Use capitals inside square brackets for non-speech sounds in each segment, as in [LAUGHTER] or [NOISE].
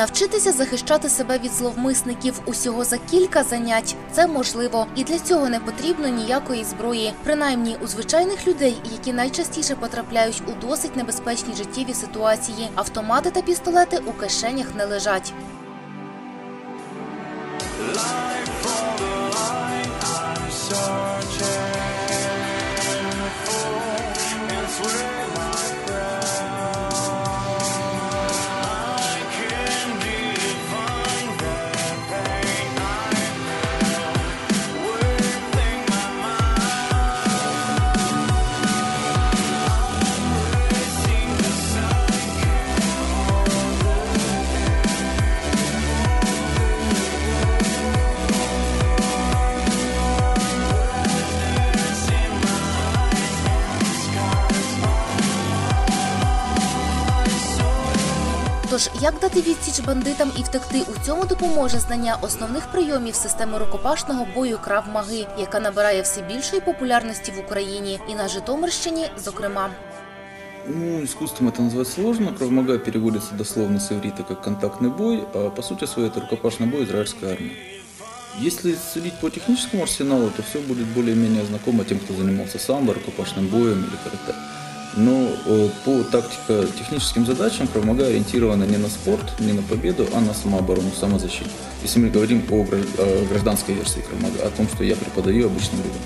Навчитися захищати себе від зловмисників усього за кілька занять це можливо, і для цього не потрібно ніякої зброї. Принаймні у звичайних людей, які найчастіше потрапляють у досить небезпечні життєві ситуації, автомати та пістолети у кишенях не лежать. Тож як дати відсіч бандитам і втекти у цьому допоможе знання основних прийомів системи рукопашного бою крав маги, яка набирає все більшої популярності в Україні і на Житомирщині, зокрема. Ну, искусством это назвать сложно. Кравмага переводится дословно с иврита как контактный бой, а по сути своей это рукопашный бой израильской армии. Если судить по техническому арсеналу, то все будет более-менее знакомо тем, кто занимался самбо, рукопашным боем или карате. Но э, по тактико-техническим задачам Кравмага ориентирована не на спорт, не на победу, а на самооборону, самозащиту. Если мы говорим о гражд- о гражданской версии Кравмага, о том, что я преподаю обычным людям.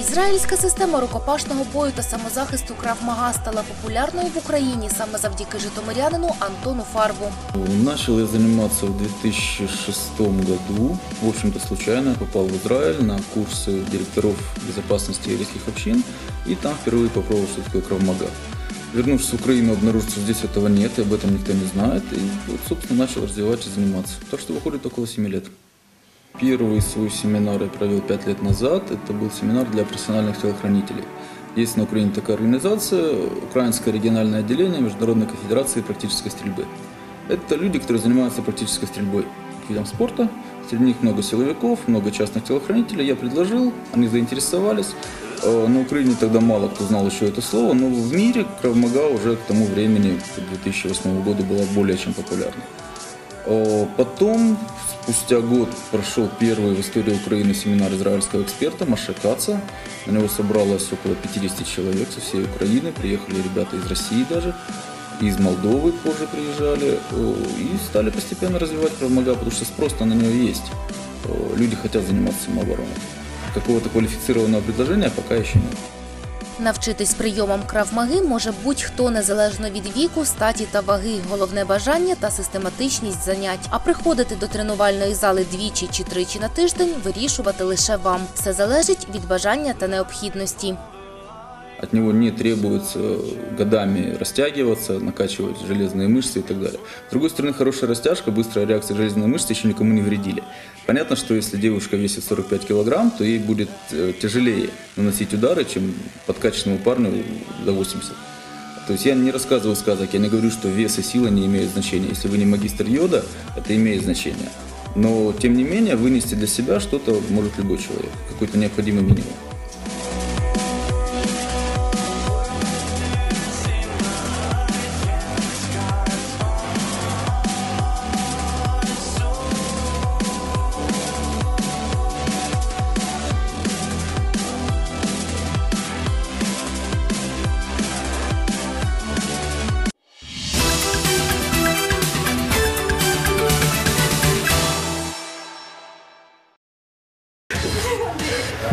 Ізраїльська система рукопашного бою та самозахисту крав мага стала популярною в Україні саме завдяки житомирянину Антону Фарбу. Начал я заниматься в 2006 году. В общем-то, случайно я попал в Израиль на курсы директоров безопасности еврейских общин. И там впервые попробовал, что такое кравмага. Вернувшись в Украину, обнаружил, что здесь этого нет, и об этом никто не знает. И вот, собственно, начал развивать и заниматься. Так что выходит около 7 лет. Первый свой семинар я провел 5 лет назад. Это был семинар для профессиональных телохранителей. Есть на Украине такая организация, Украинское региональное отделение Международной конфедерации практической стрельбы. Это люди, которые занимаются практической стрельбой видом спорта. Среди них много силовиков, много частных телохранителей. Я предложил, они заинтересовались. Э, На Украине тогда мало кто знал еще это слово, но в мире Кравмага уже к тому времени, к 2008 году, была более чем популярна. Э, Потом, спустя год, прошел первый в истории Украины семинар израильского эксперта Маша Каца. На него собралось около 50 человек со всей Украины. Приехали ребята из России даже, из Молдовы позже приезжали. э, И стали постепенно развивать Кравмага, потому что спрос на него есть. Люди хотят заниматься самообороной. Какого-то квалифицированного предложения пока еще нет. Навчитись прийомам кравмаги може будь-хто незалежно від віку, статі та ваги. Головне бажання та систематичність занять. А приходити до тренувальної зали двічі чи тричі на тиждень вирішувати лише вам. Все залежить від бажання та необхідності. От него не требуется годами растягиваться, накачивать железные мышцы и так далее. С другой стороны, хорошая растяжка, быстрая реакция железные мышцы еще никому не вредили. Понятно, что если девушка весит 45 килограмм, то ей будет э, тяжелее наносить удары, чем подкачанному парню до 80. То есть я не рассказываю сказок, я не говорю, что вес и сила не имеют значения. Если вы не магистр йода, это имеет значение. Но, тем не менее, вынести для себя что-то может любой человек, какой-то необходимый минимум.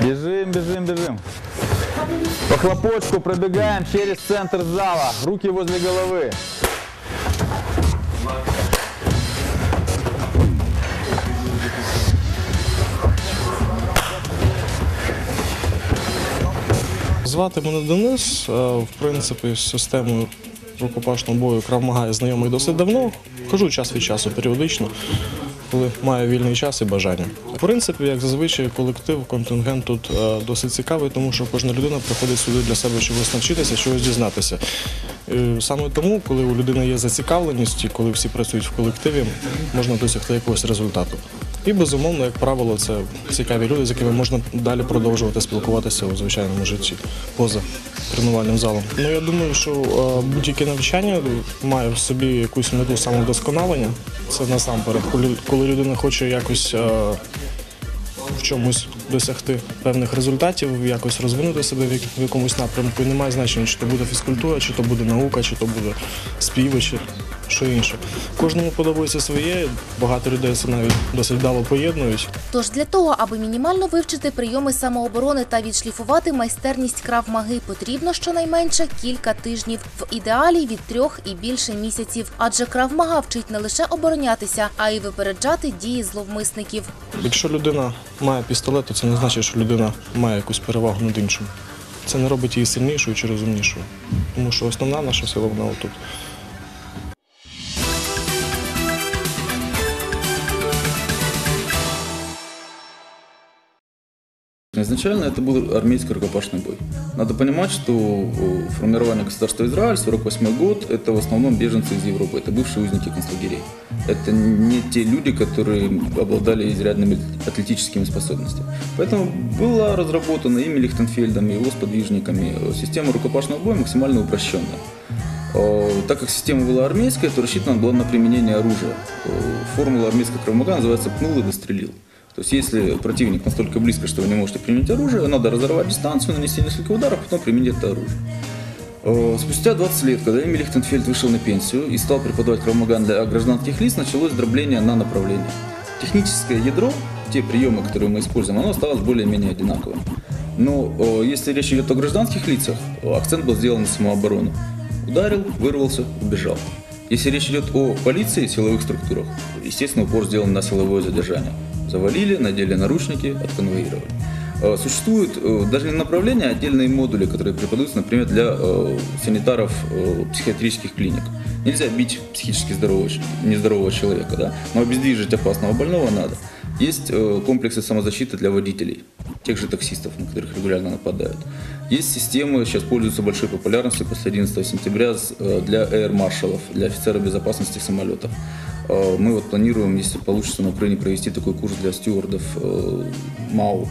Бежим, бежим, бежим. По хлопочку пробегаем через центр зала. Руки возле головы. Звати мене Денис. Е, В принципі, з системою рукопашного бою Кравмага я знайомий досить давно. Хожу час від часу періодично, коли маю вільний час і бажання. В принципі, як зазвичай, колектив, контингент тут е, досить цікавий, тому що кожна людина приходить сюди для себе чогось навчитися, чогось дізнатися. Е, Саме тому, коли у людини є зацікавленість і коли всі працюють в колективі, можна досягти якогось результату. І безумовно, як правило, це цікаві люди, з якими можна далі продовжувати спілкуватися у звичайному житті поза тренувальним залом. Ну я думаю, що е, будь-яке навчання має в собі якусь мету самовдосконалення. Це насамперед, коли, людина хоче якось. е, в чомусь досягти певних результатів, якось розвинути себе в якомусь напрямку. І немає значення, чи то буде фізкультура, чи то буде наука, чи то буде співи, чи що інше. Кожному подобається своє. Багато людей це навіть досить вдало поєднують. Тож для того, аби мінімально вивчити прийоми самооборони та відшліфувати майстерність крав-маги, потрібно щонайменше кілька тижнів, в ідеалі від трьох і більше місяців. Адже крав-мага вчить не лише оборонятися, а й випереджати дії зловмисників. Якщо людина має пістолет, то це не значить, що людина має якусь перевагу над іншим. Це не робить її сильнішою чи розумнішою. Тому що основна наша сила вона отут. Изначально это был армейский рукопашный бой. Надо понимать, что э, формирование государства Израиль, 48 год, это в основном беженцы из Европы, это бывшие узники концлагерей. Это не те люди, которые обладали изрядными атлетическими способностями. Поэтому была разработана ими Лихтенфельдом, и его сподвижниками э, система рукопашного боя максимально упрощенная. Э, Так как система была армейская, то рассчитана была на применение оружия. Формула армейского кровмага называется «пнул и дострелил». То есть если противник настолько близко, что вы не можете применить оружие, надо разорвать дистанцию, нанести несколько ударов, потом применить это оружие. Э, Спустя 20 лет, когда Эмиль Лихтенфельд вышел на пенсию и стал преподавать кровмаган для гражданских лиц, началось дробление на направление. Техническое ядро, те приемы, которые мы используем, оно осталось более-менее одинаковым. Но э, если речь идет о гражданских лицах, э, акцент был сделан на самооборону. Ударил, вырвался, убежал. Если речь идет о полиции, силовых структурах, естественно, упор сделан на силовое задержание. Завалили, надели наручники, отконвоировали. Э, Существуют э, даже не направления, а отдельные модули, которые преподаются, например, для э, санитаров психиатрических клиник. Нельзя бить психически здорового, нездорового человека, да? но обездвижить опасного больного надо. Есть комплексы самозащиты для водителей, тех же таксистов, на которых регулярно нападают. Есть системы, сейчас пользуются большой популярностью после 11 сентября для аэр-маршалов, для офицеров безопасности самолетов. Э, Мы вот планируем, если получится на Украине, провести такой курс для стюардов э, МАУ.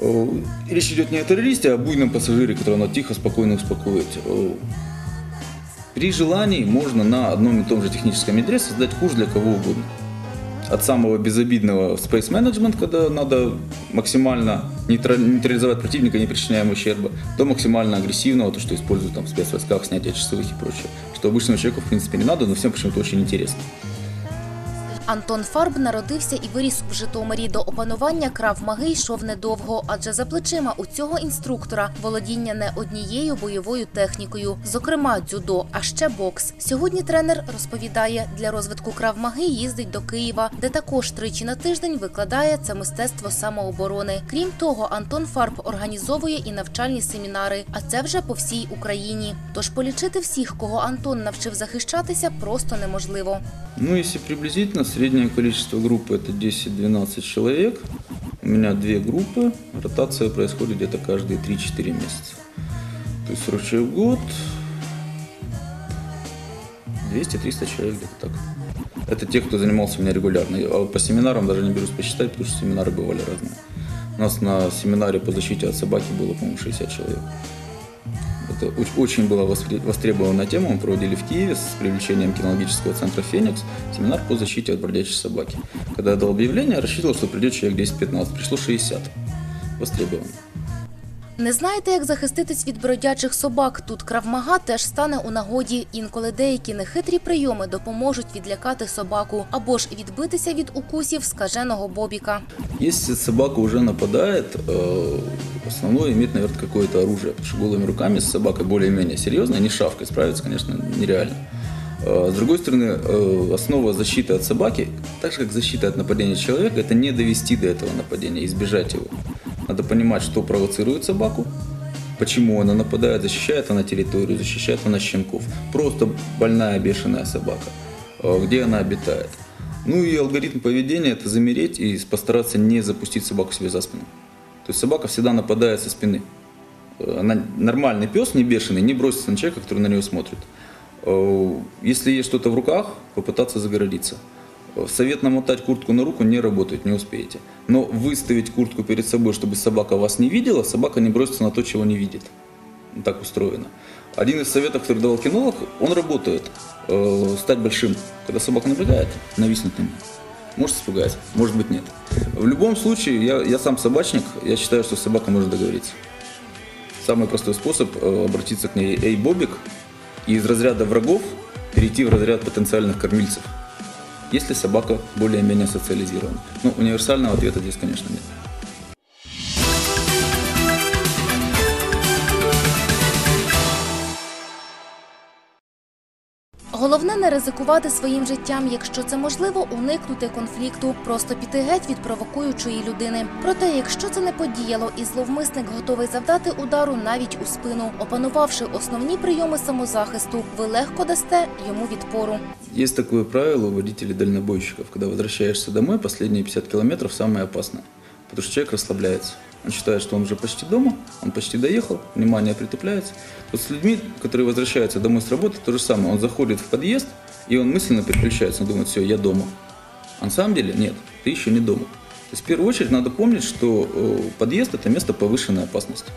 Э, Речь идет не о террористе, а о буйном пассажире, которого надо тихо, спокойно успокоить. При желании можно на одном и том же техническом ядре создать курс для кого угодно. От самого безобидного Space Management, когда надо максимально нейтра- нейтрализовать противника, не причиняя ему ущерба, до максимально агрессивного, то, что используют там в спецвойсках, снятие часовых и прочее. Что обычному человеку, в принципе, не надо, но всем почему-то очень интересно. Антон Фарб народився і виріс в Житомирі. До опанування крав-маги йшов недовго, адже за плечима у цього інструктора володіння не однією бойовою технікою, зокрема дзюдо, а ще бокс. Сьогодні тренер розповідає, для розвитку крав-маги їздить до Києва, де також тричі на тиждень викладає це мистецтво самооборони. Крім того, Антон Фарб організовує і навчальні семінари, а це вже по всій Україні. Тож полічити всіх, кого Антон навчив захищатися, просто неможливо. Ну, если приблизительно, среднее количество группы это 10-12 человек. У меня две группы. Ротация происходит где-то каждые 3-4 месяца. То есть в год 200-300 человек где-то так. Это те, кто занимался у меня регулярно. А по семинарам даже не берусь посчитать, потому что семинары бывали разные. У нас на семинаре по защите от собаки было, по-моему, 60 человек. Это оч- очень была востребованная тема. Мы проводили в Киеве с привлечением кинологического центра «Феникс» семинар по защите от бродячей собаки. Когда я дал объявление, рассчитывал, что придет человек 10-15. Пришло 60. Востребовано. Не знаєте, як захиститись від бродячих собак? Тут кравмага теж стане у нагоді. Інколи деякі нехитрі прийоми допоможуть відлякати собаку або ж відбитися від укусів скаженого бобіка. Если собака уже нападает, э, основное иметь, наверное, какое-то оружие. Потому что голыми руками с собакой более-менее серьезно, не шавкой справиться, конечно, нереально. Э, С другой стороны, э, основа защиты от собаки, так же как защита от нападения человека, это не довести до этого нападения, избежать его. Надо понимать, что провоцирует собаку, почему она нападает, защищает она территорию, защищает она щенков. Просто больная бешеная собака, э, где она обитает. Ну и алгоритм поведения – это замереть и постараться не запустить собаку себе за спину. То есть собака всегда нападает со спины. Э, Она, нормальный пес, не бешеный, не бросится на человека, который на него смотрит. Э, Если есть что-то в руках, попытаться загородиться. Совет намотать куртку на руку не работает, не успеете. Но выставить куртку перед собой, чтобы собака вас не видела, собака не бросится на то, чего не видит. Так устроено. Один из советов, который давал кинолог, он работает. Э, Стать большим. Когда собака наблюдает, нависнуть на нее. Может испугать, может быть нет. В любом случае, я, я сам собачник, я считаю, что собака может договориться. Самый простой способ э, обратиться к ней «Эй, Бобик» и из разряда врагов перейти в разряд потенциальных кормильцев. Если собака более-менее социализирована. Ну, универсального ответа здесь, конечно, нет. Головне не ризикувати своїм життям, якщо це можливо, уникнути конфлікту, просто піти геть від провокуючої людини. Проте, якщо це не подіяло, і зловмисник готовий завдати удару навіть у спину, опанувавши основні прийоми самозахисту, ви легко дасте йому відпору. Есть такое правило у водителей-дальнобойщиков. Когда возвращаешься домой, последние 50 километров самое опасное. Потому что человек расслабляется. Он считает, что он уже почти дома, он почти доехал, внимание притупляется. Вот с людьми, которые возвращаются домой с работы, то же самое. Он заходит в подъезд, и он мысленно переключается, он думает, все, я дома. А на самом деле нет, ты еще не дома. То есть в первую очередь надо помнить, что э, подъезд – это место повышенной опасности.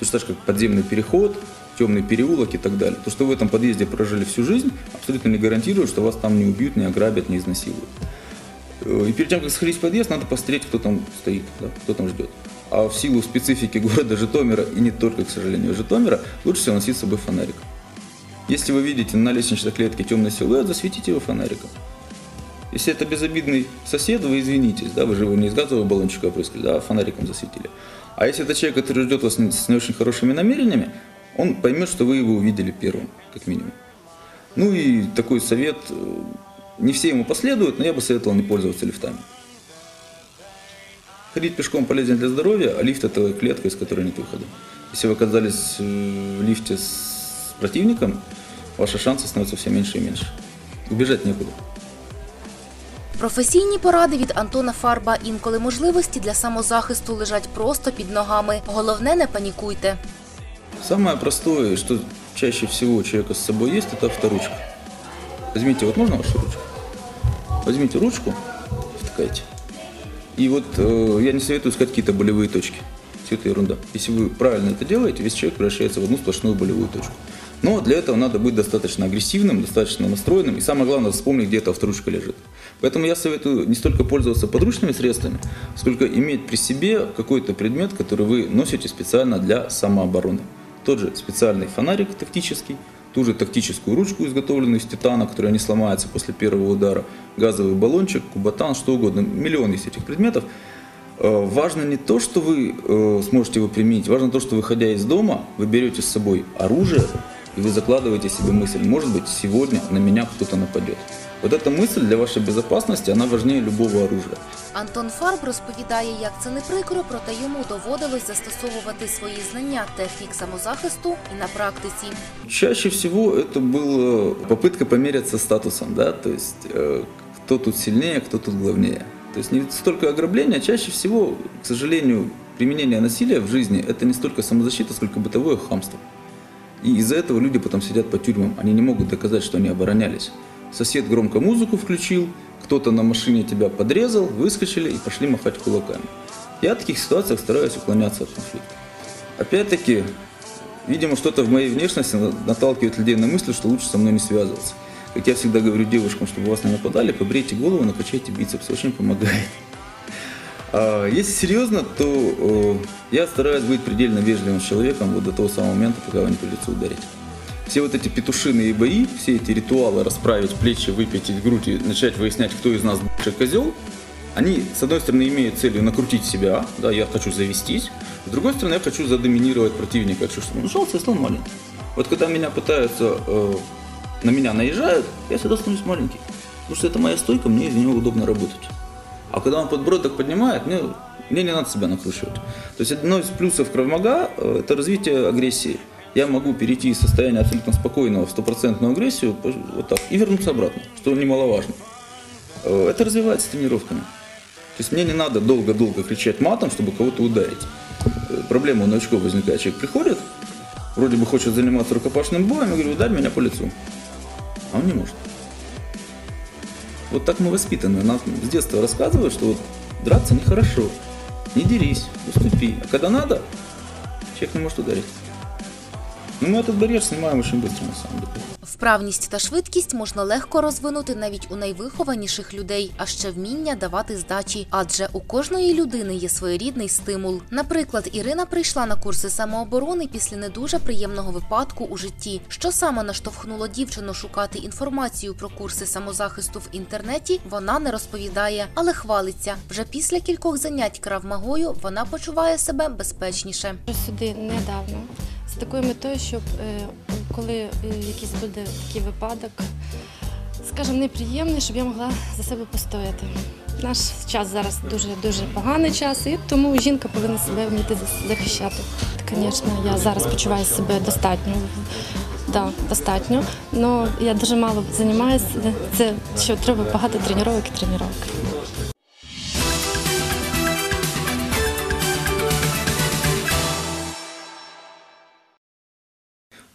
Так же, как подземный переход, темный переулок и так далее. То, что вы в этом подъезде прожили всю жизнь, абсолютно не гарантирует, что вас там не убьют, не ограбят, не изнасилуют. Э, И перед тем, как сходить в подъезд, надо посмотреть, кто там стоит, да, кто там ждет. А в силу специфики города Житомира, и не только, к сожалению, Житомира, лучше всего носить с собой фонарик. Если вы видите на лестничной клетке темный силуэт, засветите его фонариком. Если это безобидный сосед, вы извинитесь, да, вы же его не из газового баллончика опрыскали, да, а фонариком засветили. А если это человек, который ждет вас с не очень хорошими намерениями, он поймет, что вы его увидели первым, как минимум. Ну и такой совет, э, не все ему последуют, но я бы советовал не пользоваться лифтами. Ходить пешком полезен для здоровья, а лифт это клетка, из которой нет выхода. Если вы оказались э, в лифте с противником, ваши шансы становятся все меньше и меньше. Убежать некуда. Професійні поради від Антона Фарба. Інколи можливості для самозахисту лежать просто під ногами. Головне, не панікуйте. Самое простое, что чаще всего у человека с собой есть, это авторучка. Возьмите, вот можно вашу ручку? Возьмите ручку, втыкайте. И вот э, я не советую искать какие-то болевые точки. Все это ерунда. Если вы правильно это делаете, весь человек превращается в одну сплошную болевую точку. Но для этого надо быть достаточно агрессивным, достаточно настроенным. И самое главное, вспомнить, где эта авторучка лежит. Поэтому я советую не столько пользоваться подручными средствами, сколько иметь при себе какой-то предмет, который вы носите специально для самообороны. Тот же специальный фонарик тактический, ту же тактическую ручку, изготовленную из титана, которая не сломается после первого удара, газовый баллончик, кубатан, что угодно. Миллион есть этих предметов. Э, Важно не то, что вы э, сможете его применить, важно то, что выходя из дома, вы берете с собой оружие, и вы закладываете себе мысль, может быть, сегодня на меня кто-то нападет. Вот эта мысль для вашей безопасности, она важнее любого оружия. Антон Фарб розповідає, як це не прикро, проте йому доводилось застосовувати свої знання технік самозахисту і на практиці. Чаще всего это была попытка помериться статусом, да, то есть э, кто тут сильнее, кто тут главнее. То есть не столько ограбление, а чаще всего, к сожалению, применение насилия в жизни это не столько самозащита, сколько бытовое хамство. И из-за этого люди потом сидят по тюрьмам, они не могут доказать, что они оборонялись. Сосед громко музыку включил, кто-то на машине тебя подрезал, выскочили и пошли махать кулаками. Я в таких ситуациях стараюсь уклоняться от конфликта. Опять-таки, видимо, что-то в моей внешности на- наталкивает людей на мысль, что лучше со мной не связываться. Как я всегда говорю девушкам, чтобы вас не нападали, побрейте голову, накачайте бицепс, очень помогает. А если серьезно, то э, я стараюсь быть предельно вежливым человеком вот до того самого момента, пока вам не придется ударить. Все вот эти петушиные бои, все эти ритуалы расправить плечи, выпятить грудь и начать выяснять, кто из нас больше козел, они, с одной стороны, имеют целью накрутить себя, да, я хочу завестись, с другой стороны, я хочу задоминировать противника, я хочу, чтобы он ушел, если он маленький. Вот когда меня пытаются, э, на меня наезжают, я всегда становлюсь маленький, потому что это моя стойка, мне из нее удобно работать. А когда он подбородок поднимает, мне, мне не надо себя накручивать. То есть одно из плюсов кравмага – это развитие агрессии. Я могу перейти из состояния абсолютно спокойного в стопроцентную агрессию вот так, и вернуться обратно, что немаловажно. Э, Это развивается тренировками. То есть мне не надо долго-долго кричать матом, чтобы кого-то ударить. Э, Проблема у новичков возникает. Человек приходит, вроде бы хочет заниматься рукопашным боем, я говорю, ударь меня по лицу. А он не может. Вот так мы воспитаны. Нам с детства рассказывают, что вот драться нехорошо. Не дерись, уступи. А когда надо, человек не может ударить. Ну, мы этот барьер снимаем очень быстро, на самом деле. Вправність та швидкість можна легко розвинути навіть у найвихованіших людей, а ще вміння давати здачі. Адже у кожної людини є своєрідний стимул. Наприклад, Ірина прийшла на курси самооборони після не дуже приємного випадку у житті. Що саме наштовхнуло дівчину шукати інформацію про курси самозахисту в інтернеті, вона не розповідає, але хвалиться. Вже після кількох занять кравмагою вона почуває себе безпечніше. сюди недавно з такою метою, щоб е, коли е, якийсь буде такий випадок, скажімо, неприємний, щоб я могла за себе постояти. Наш час зараз дуже дуже поганий час, і тому жінка повинна себе вміти захищати. Звісно, я зараз почуваю себе достатньо. Да, достатньо. але я дуже мало займаюся. Це що треба багато тренувань і тренувань.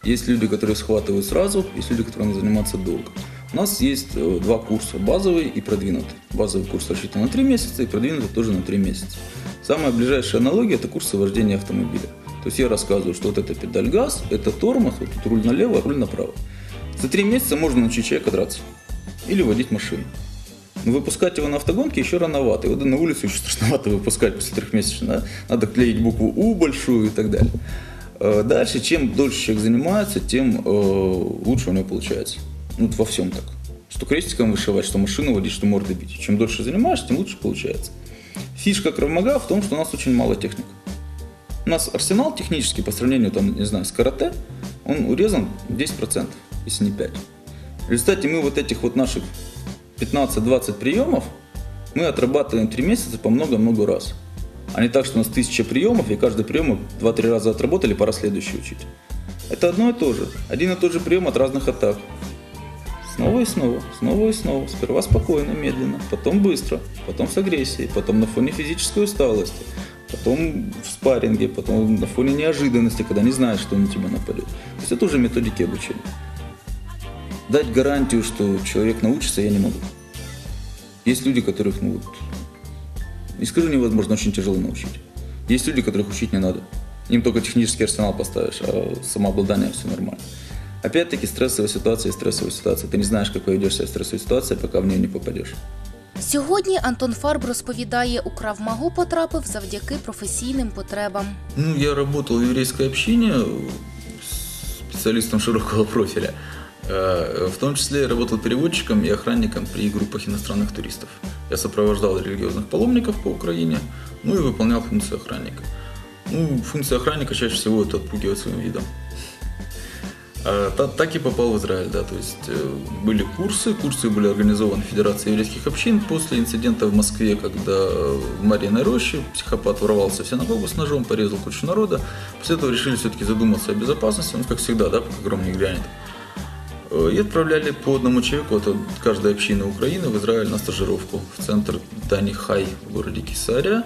Есть люди, которые схватывают сразу, есть люди, которые надо заниматься долго. У нас есть э, два курса, базовый и продвинутый. Базовый курс рассчитан на 3 месяца и продвинутый тоже на 3 месяца. Самая ближайшая аналогия – это курсы вождения автомобиля. То есть я рассказываю, что вот это педаль газ, это тормоз, вот тут руль налево, руль направо. За 3 месяца можно научить человека драться или водить машину. Но выпускать его на автогонке еще рановато. Его на улицу еще страшновато [LAUGHS] выпускать после трехмесячного. Да? Надо клеить букву У большую и так далее. Э, Дальше, чем дольше человек занимается, тем э, лучше у него получается. Ну, во всем так. Что крестиком вышивать, что машину водить, что мордой бить. Чем дольше занимаешься, тем лучше получается. Фишка кравмага в том, что у нас очень мало техник. У нас арсенал технический по сравнению, там, не знаю, с карате, он урезан 10%, если не 5%. В результате мы вот этих вот наших 15-20 приемов мы отрабатываем 3 месяца по много-много раз. А не так, что у нас тысяча приемов, и каждый прием мы 2-3 раза отработали, пора следующий учить. Это одно и то же. Один и тот же прием от разных атак. Снова и снова, снова и снова. Сперва спокойно, медленно, потом быстро, потом с агрессией, потом на фоне физической усталости, потом в спарринге, потом на фоне неожиданности, когда не знаешь, что на тебя нападет. То есть это уже методики обучения. Дать гарантию, что человек научится, я не могу. Есть люди, которых, ну вот, не скажу невозможно, очень тяжело научить. Есть люди, которых учить не надо. Им только технический арсенал поставишь, а самообладание все нормально. Опять-таки стрессовая ситуация и стрессовая ситуация. Ты не знаешь, как поведешь себя в стрессовой ситуации, пока в нее не попадешь. Сьогодні Антон Фарб розповідає, у кравмагу потрапив завдяки професійним потребам. Ну, я работал в еврейской общине специалистом широкого профиля. Э, В том числе я работал переводчиком и охранником при группах иностранных туристов. Я сопровождал религиозных паломников по Украине, ну и выполнял функцию охранника. Ну, функция охранника чаще всего это отпугивать своим видом. А, та- так и попал в Израиль, да, то есть э, были курсы, курсы были организованы Федерацией еврейских общин после инцидента в Москве, когда в Марьиной роще психопат ворвался в синагогу с ножом, порезал кучу народа. После этого решили все-таки задуматься о безопасности, ну, как всегда, да, пока гром не грянет. Э, И отправляли по одному человеку от каждой общины Украины в Израиль на стажировку в центр Дани-Хай в городе Кесария.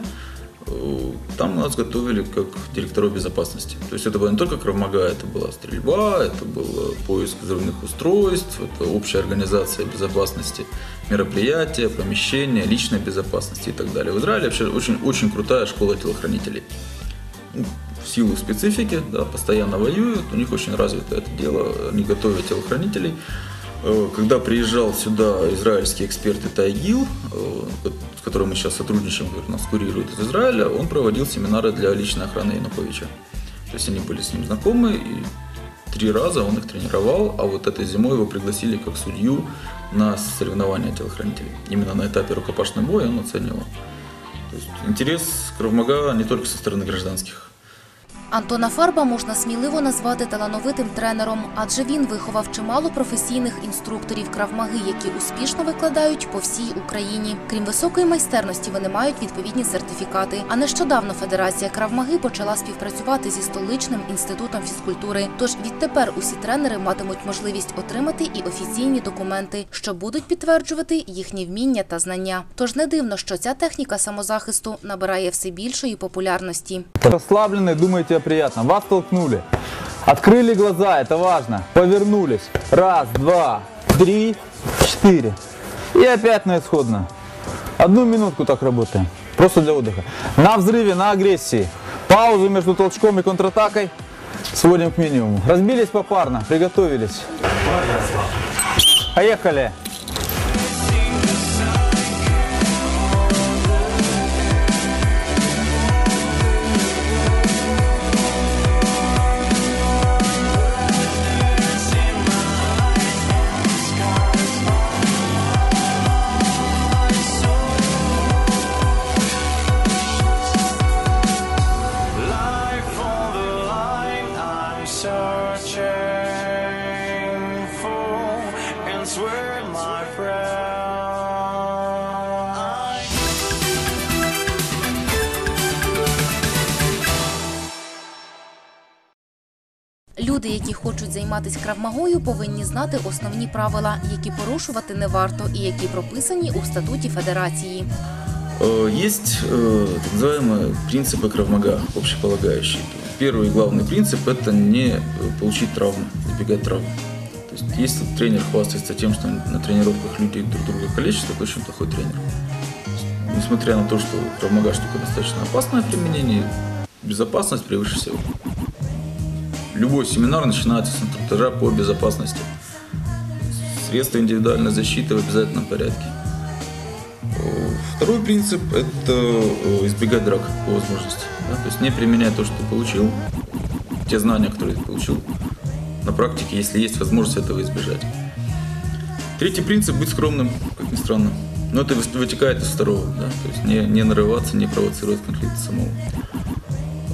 Э, Там нас готовили как директоров безопасности. То есть это была не только кровмага, это была стрельба, это был э, поиск взрывных устройств, это общая организация безопасности мероприятия, помещения, личной безопасности и так далее. В Израиле вообще очень, очень крутая школа телохранителей ну, в силу специфики, да, постоянно воюют, у них очень развито это дело, они готовят телохранителей. Э, Когда приезжал сюда израильский эксперт Тайгил, э, с которым мы сейчас сотрудничаем, который нас курирует из Израиля, он проводил семинары для личной охраны Януковича. То есть они были с ним знакомы, и три раза он их тренировал, а вот этой зимой его пригласили как судью на соревнования телохранителей. Именно на этапе рукопашного боя он оценивал. То есть интерес Кравмага не только со стороны гражданских. Антона Фарба можна сміливо назвати талановитим тренером, адже він виховав чимало професійних інструкторів кравмаги, які успішно викладають по всій Україні. Крім високої майстерності, вони мають відповідні сертифікати. А нещодавно Федерація кравмаги почала співпрацювати зі столичним інститутом фізкультури. Тож відтепер усі тренери матимуть можливість отримати і офіційні документи, що будуть підтверджувати їхні вміння та знання. Тож не дивно, що ця техніка самозахисту набирає все більшої популярності. Расслабленные, думаете приятно. Вас толкнули. Открыли глаза, это важно. Повернулись. Раз, два, три, четыре. И опять на исходно. Одну минутку так работаем. Просто для отдыха. На взрыве, на агрессии. Паузу между толчком и контратакой сводим к минимуму. Разбились попарно, приготовились. Поехали. хочуть займатися кравмагою, повинні знати основні правила, які порушувати не варто, і які прописані у статуті федерації. Э, Есть э, так называемые принципы кравмага, общеполагающие. Первый и главный принцип – это не э, получить травму, избегать травм. То есть, если тренер хвастается тем, что на тренировках люди друг друга калечат, это очень плохой тренер. То есть, Несмотря на то, что травмага штука достаточно опасная в применении, безопасность превыше всего. Любой семинар начинается с инструктажа по безопасности. Средства индивидуальной защиты в обязательном порядке. Второй принцип – это э, избегать драк по возможности. да, то есть не применять то, что ты получил, те знания, которые ты получил на практике, если есть возможность этого избежать. Третий принцип – быть скромным, как ни странно. Но это вытекает из второго, да, то есть не, не нарываться, не провоцировать конфликт самого.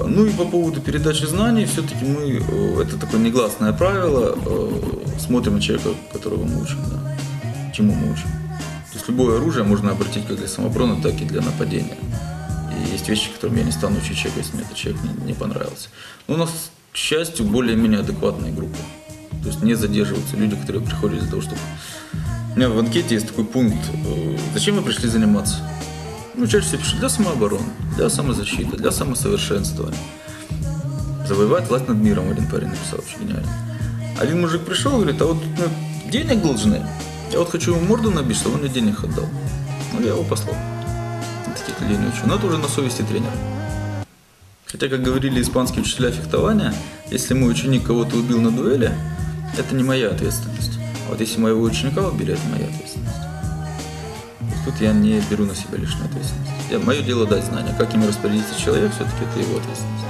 Ну и по поводу передачи знаний, все-таки мы, э, это такое негласное правило, э, смотрим на человека, которого мы учим, да, чему мы учим. То есть любое оружие можно обратить как для самообороны, так и для нападения. И есть вещи, которым я не стану учить человека, если мне этот человек не, не понравился. Но у нас, к счастью, более-менее адекватные группы. То есть не задерживаются люди, которые приходят для того, чтобы... У меня в анкете есть такой пункт, э, зачем вы пришли заниматься? Ну, чаще всего пишут для самообороны, для самозащиты, для самосовершенствования. Завоевать власть над миром, один парень написал, очень гениально. Один мужик пришел и говорит, а вот ну, денег должны. Я вот хочу ему морду набить, чтобы он мне денег отдал. Ну, я его послал. Таких людей не учу. Но это уже на совести тренера. Хотя, как говорили испанские учителя фехтования, если мой ученик кого-то убил на дуэли, это не моя ответственность. А вот если моего ученика убили, это моя ответственность. То есть тут я не беру на себя лишнюю ответственность. Я, мое дело дать знания. Как ими распорядится человек, все-таки это его ответственность.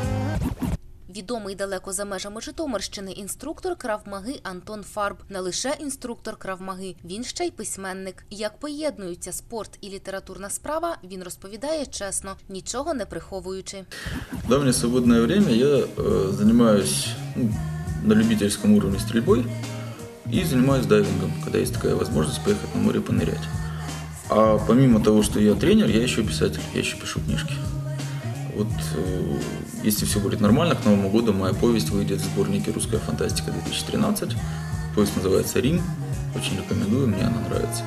Відомий далеко за межами Житомирщини інструктор кравмаги Антон Фарб. Не лише інструктор кравмаги, він ще й письменник. Як поєднуються спорт і літературна справа, він розповідає чесно, нічого не приховуючи. Когда у меня свободное время, я э, занимаюсь ну, на любительском уровне стрельбой и занимаюсь дайвингом, когда есть такая возможность поехать на море понырять. А помимо того, что я тренер, я еще писатель, я еще пишу книжки. Вот э, если все будет нормально, к Новому году моя повесть выйдет в сборнике «Русская фантастика 2013». Повесть называется «Рим». Очень рекомендую, мне она нравится.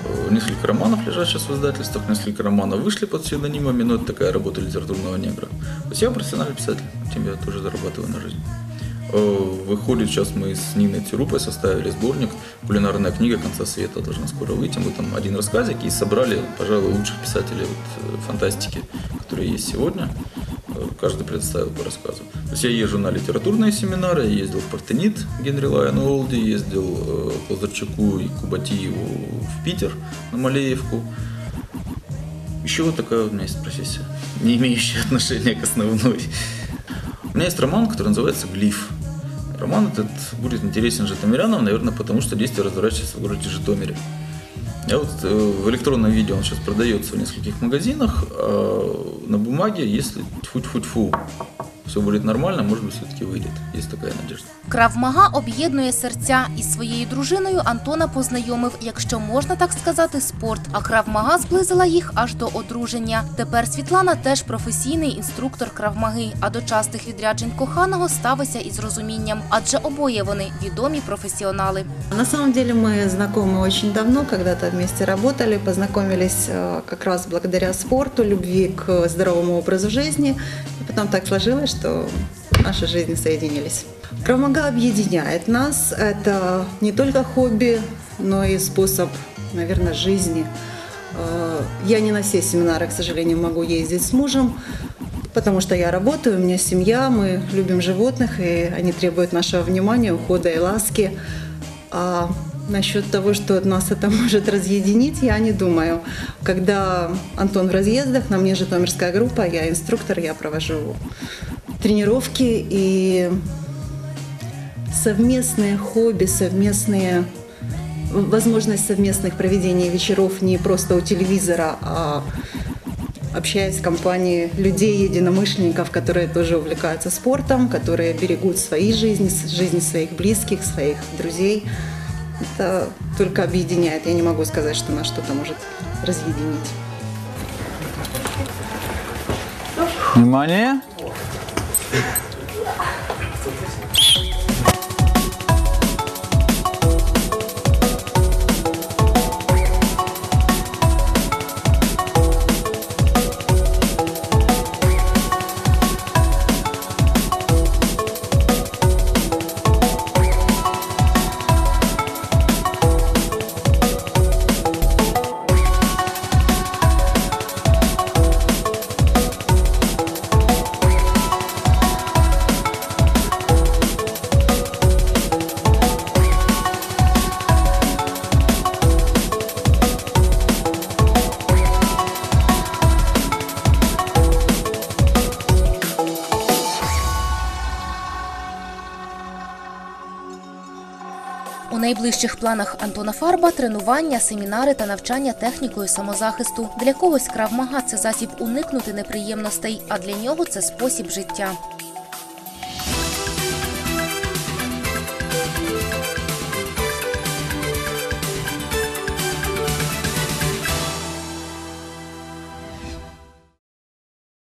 Э, Несколько романов лежат сейчас в издательствах, несколько романов вышли под псевдонимами, но это такая работа литературного негра. То есть я профессиональный писатель, тем я тоже зарабатываю на жизнь. Э, Выходит, сейчас мы с Ниной Тирупой составили сборник «Кулинарная книга конца света» должна скоро выйти. Мы там один рассказик и собрали, пожалуй, лучших писателей вот, э, фантастики, которые есть сегодня. Э, Каждый предоставил по рассказу. То есть я езжу на литературные семинары, я ездил в Партенит Генри Лайону Олди, ездил к Лазарчуку и Кубатиеву в Питер на Малеевку. Еще вот такая у меня есть профессия, не имеющая отношения к основной. У меня есть роман, который называется «Глиф». Роман этот будет интересен житомирянам, наверное, потому что действие разворачивается в городе Житомире. Я вот э, в электронном виде он сейчас продается в нескольких магазинах, а на бумаге, если тьфу-тьфу-тьфу, все будет нормально, может быть, все-таки выйдет. Есть такая надежда. Кравмага об'єднує серця із своєю дружиною Антона познайомив, якщо можна так сказати, спорт. А кравмага зблизила їх аж до одруження. Тепер Світлана теж професійний інструктор кравмаги, а до частих відряджень коханого ставиться із розумінням, адже обоє вони відомі професіонали. На самом деле мы знакомы очень давно, когда-то вместе работали, познакомились э, как раз благодаря спорту, любви к здоровому образу жизни. Потом так сложилось, что наши жизни соединились. Крамага объединяет нас. Это не только хобби, но и способ, наверное, жизни. Э, Я не на все семинары, к сожалению, могу ездить с мужем, потому что я работаю, у меня семья, мы любим животных, и они требуют нашего внимания, ухода и ласки. А насчет того, что нас это [LAUGHS] может разъединить, я не думаю. Когда Антон в разъездах, на мне Житомирская группа, я инструктор, я провожу тренировки и совместные хобби, совместные возможность совместных проведений вечеров не просто у телевизора, а общаясь в компании людей, единомышленников, которые тоже увлекаются спортом, которые берегут свои жизни, жизни своих близких, своих друзей. Это только объединяет. Я не могу сказать, что нас что-то может разъединить. Внимание! найближчих планах Антона Фарба тренування, семінари та навчання технікою самозахисту. Для когось кравмага це засіб уникнути неприємностей, а для нього це спосіб життя.